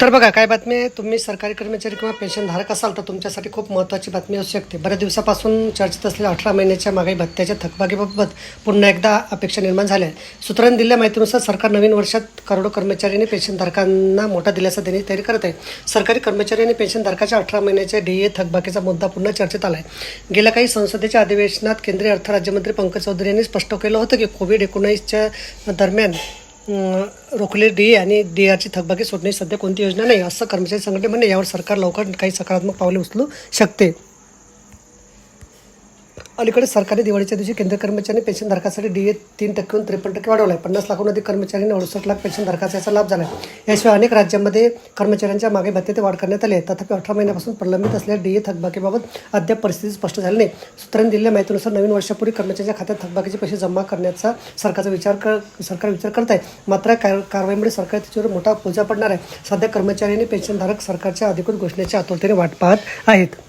तर बघा काय बातमी आहे? तुम्ही सरकारी कर्मचारी किंवा पेन्शनधारक असाल तर तुमच्यासाठी खूप महत्त्वाची बातमी असू शकते. बऱ्याच दिवसापासून चर्चेत असलेल्या अठरा महिन्याच्या मागाई भत्त्याच्या थकबाकीबाबत पुन्हा एकदा अपेक्षा निर्माण झाल्या आहे सूत्रांनी दिलेल्या माहितीनुसार सरकार नवीन वर्षात करोडो कर्मचारी आणि पेन्शनधारकांना मोठा दिलासा देण्याची तयारी करत आहे. सरकारी कर्मचारी आणि पेन्शनधारकाच्या अठरा महिन्याच्या डीए थकबाकीचा मुद्दा पुन्हा चर्चेत आला आहे गेल्या काही संसदेच्या अधिवेशनात केंद्रीय अर्थ राज्यमंत्री पंकज चौधरी यांनी स्पष्ट केलं होतं की कोविड एकोणीसच्या दरम्यान रोखले डी आणि डी आरची थकबाकी सोडण्याची सध्या कोणती योजना नाही असं कर्मचारी संघटने म्हणणे यावर सरकार लवकर काही सकारात्मक पावले उचलू शकते. अलीकडे सरकारने दिवाळीच्या दिवशी केंद्र कर्मचारी पेन्शनधारकासाठी डी ए तीन टक्केहून त्रेपन्न टक्के वाढवला आहे पन्नास लाखहून अधिक कर्मचाऱ्यांनी अडुसष्ट लाख पेन्शनधारकाचा याचा लाभ झाला आहे याशिवाय अनेक राज्यांमध्ये कर्मचाऱ्यांच्या मागे भत्त्यात वाढ करण्यात आली आहे तथापि अठरा महिन्यापासून प्रलंबित असलेल्या डी ए थकबाकीबाबत अद्याप परिस्थिती स्पष्ट झाली नाही. सूत्रांनी दिलेल्या माहितीनुसार नवीन वर्षापूर्वी कर्मचाऱ्यांच्या खात्यात थकबाकीचे पैसे जमा करण्याचा सरकारचा विचार कर सरकार विचार करत आहे. मात्र कार कारवाईमुळे सरकार त्याच्यावर मोठा पूजा पडणार आहे. सध्या कर्मचाऱ्यांनी पेन्शनधारक सरकारच्या अधिकृत घोषणेच्या आतुरतेने वाट पाहत आहेत.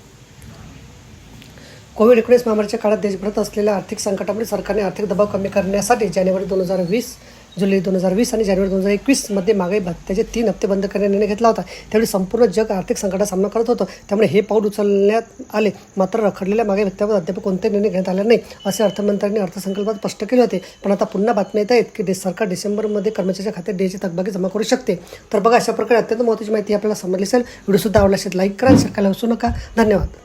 कोविड एकोणीस महामारीच्या काळात देशभरात असलेल्या आर्थिक संकटामुळे सरकारने आर्थिक दबाव कमी करण्यासाठी जानेवारी दोन हजार वीस जुलै दोन हजार वीस आणि जानेवारी दोन हजार एकवीसमध्ये मागे भत्त्याचे तीन हप्ते बंद करण्याचा निर्णय घेतला होता. त्यावेळी संपूर्ण जग आर्थिक संकटाचा सामना करत होतं. त्यामुळे हे पाऊल उचलण्यात आले. मात्र रखडलेल्या मागे भत्त्यावर अद्याप कोणते निर्णय घेण्यात आले नाही असे अर्थमंत्र्यांनी अर्थसंकल्पात स्पष्ट केले होते. पण आता पुन्हा बातम्या येत आहेत की सरकार डिसेंबरमध्ये कर्मचाऱ्याच्या खात्यात डेची थकबाकी जमा करू शकते. तर बघा अशा प्रकारे अत्यंत महत्त्वाची माहिती आपल्याला समजली असेल व्हिडिओसुद्धा आवडला असेल लाईक करा शकायला विसरू नका. धन्यवाद.